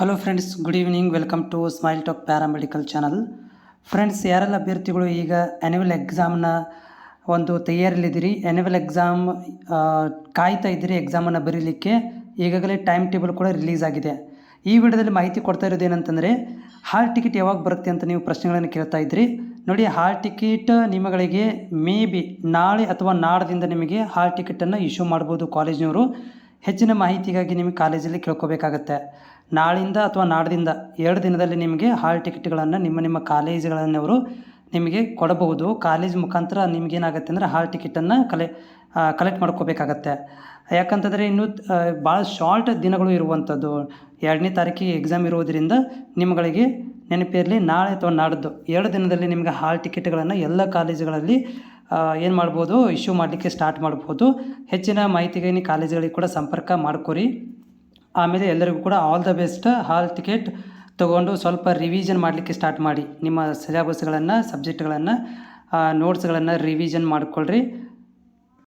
Hello friends good evening welcome to Smile Talk paramedical channel friends ಯಾರೆಲ್ಲ ಅಭ್ಯರ್ಥಿಗಳು ಈಗ annual ಎಕ್ಸಾಮ್ನ ಒಂದು ತಯಾರಿಲಿದ್ದೀರಿ ಆ್ಯನ್ಯುವಲ್ ಎಕ್ಸಾಮ್ ಕಾಯ್ತಾ ಇದ್ದೀರಿ ಎಕ್ಸಾಮನ್ನು ಬರೀಲಿಕ್ಕೆ, ಈಗಾಗಲೇ ಟೈಮ್ ಟೇಬಲ್ ಕೂಡ ರಿಲೀಸ್ ಆಗಿದೆ. ಈ ವಿಡಿಯೋದಲ್ಲಿ ಮಾಹಿತಿ ಕೊಡ್ತಾ ಇರೋದು ಏನಂತಂದರೆ ಹಾಲ್ ಟಿಕೆಟ್ ಯಾವಾಗ ಬರುತ್ತೆ ಅಂತ ನೀವು ಪ್ರಶ್ನೆಗಳನ್ನು ಕೇಳ್ತಾ ಇದ್ದೀರಿ. ನೋಡಿ ಹಾಲ್ ಟಿಕೆಟ್ ನಿಮಗಳಿಗೆ ಮೇ ಬಿ ನಾಳೆ ಅಥವಾ ನಾಡದಿಂದ ನಿಮಗೆ ಹಾಲ್ ಟಿಕೆಟನ್ನು ಇಶ್ಯೂ ಮಾಡ್ಬೋದು ಕಾಲೇಜಿನವರು ಹೆಚ್ಚಿನ ಮಾಹಿತಿಗಾಗಿ ನಿಮಗೆ ಕಾಲೇಜಲ್ಲಿ ಕೇಳ್ಕೋಬೇಕಾಗತ್ತೆ. ನಾಳಿಂದ ಅಥವಾ ನಾಡದಿಂದ ಎರಡು ದಿನದಲ್ಲಿ ನಿಮಗೆ ಹಾಲ್ ಟಿಕೆಟ್ಗಳನ್ನು ನಿಮ್ಮ ನಿಮ್ಮ ಕಾಲೇಜುಗಳನ್ನವರು ನಿಮಗೆ ಕೊಡಬಹುದು. ಕಾಲೇಜ್ ಮುಖಾಂತರ ನಿಮಗೇನಾಗುತ್ತೆ ಅಂದರೆ ಹಾಲ್ ಟಿಕೆಟನ್ನು ಕಲೆ ಕಲೆಕ್ಟ್ ಮಾಡ್ಕೋಬೇಕಾಗತ್ತೆ. ಯಾಕಂತಂದರೆ ಇನ್ನು ಭಾಳ ಶಾರ್ಟ್ ದಿನಗಳು ಇರುವಂಥದ್ದು. ಎರಡನೇ ತಾರೀಕಿಗೆ ಎಕ್ಸಾಮ್ ಇರುವುದರಿಂದ ನಿಮ್ಮಗಳಿಗೆ ನೆನಪಿರಲಿ, ನಾಳೆ ಅಥವಾ ನಾಡ್ದು ಎರಡು ದಿನದಲ್ಲಿ ನಿಮಗೆ ಹಾಲ್ ಟಿಕೆಟ್ಗಳನ್ನು ಎಲ್ಲ ಕಾಲೇಜುಗಳಲ್ಲಿ ಏನು ಮಾಡ್ಬೋದು? ಇಶ್ಯೂ ಮಾಡಲಿಕ್ಕೆ ಸ್ಟಾರ್ಟ್ ಮಾಡ್ಬೋದು. ಹೆಚ್ಚಿನ ಮಾಹಿತಿಗಾಗಿ ಕಾಲೇಜುಗಳಿಗೆ ಕೂಡ ಸಂಪರ್ಕ ಮಾಡ್ಕೊರಿ. ಆಮೇಲೆ ಎಲ್ಲರಿಗೂ ಕೂಡ all the best hall ticket ತೊಗೊಂಡು ಸ್ವಲ್ಪ ರಿವಿಷನ್ ಮಾಡಲಿಕ್ಕೆ ಸ್ಟಾರ್ಟ್ ಮಾಡಿ. ನಿಮ್ಮ ಸಿಲೆಬಸ್ಗಳನ್ನು ಸಬ್ಜೆಕ್ಟ್ಗಳನ್ನು ನೋಟ್ಸ್ಗಳನ್ನು ರಿವಿಷನ್ ಮಾಡಿಕೊಳ್ಳ್ರಿ